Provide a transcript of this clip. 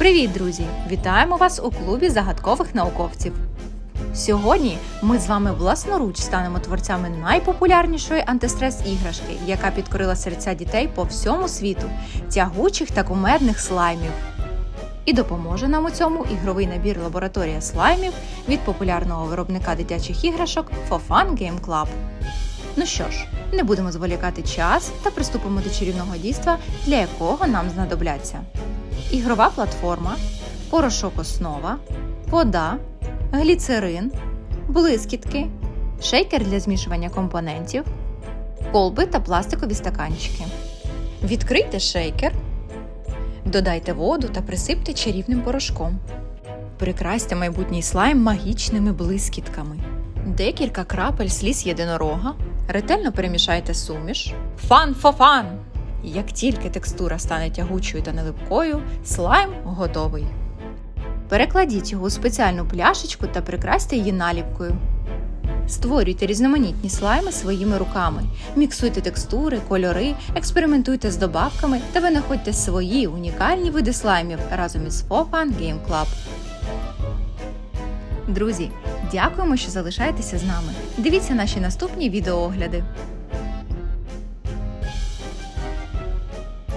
Привіт, друзі! Вітаємо вас у клубі загадкових науковців. Сьогодні ми з вами власноруч станемо творцями найпопулярнішої антистрес іграшки, яка підкорила серця дітей по всьому світу, тягучих та кумедних слаймів. І допоможе нам у цьому ігровий набір лабораторія слаймів від популярного виробника дитячих іграшок For Fun Game Club. Ну що ж, не будемо зволікати час та приступимо до чарівного дійства, для якого нам знадобляться ігрова платформа, порошок основа, вода, гліцерин, блискітки, шейкер для змішування компонентів, колби та пластикові стаканчики. Відкрийте шейкер, додайте воду та присипте чарівним порошком. Прикрасьте майбутній слайм магічними блискітками. Декілька крапель сліз єдинорога. Ретельно перемішайте суміш. Фан фо фан! Як тільки текстура стане тягучою та нелипкою, слайм готовий. Перекладіть його у спеціальну пляшечку та прикрасьте її наліпкою. Створюйте різноманітні слайми своїми руками, міксуйте текстури, кольори, експериментуйте з добавками та винаходьте свої унікальні види слаймів разом із Fofan Game Club. Друзі, дякуємо, що залишаєтеся з нами. Дивіться наші наступні відеоогляди.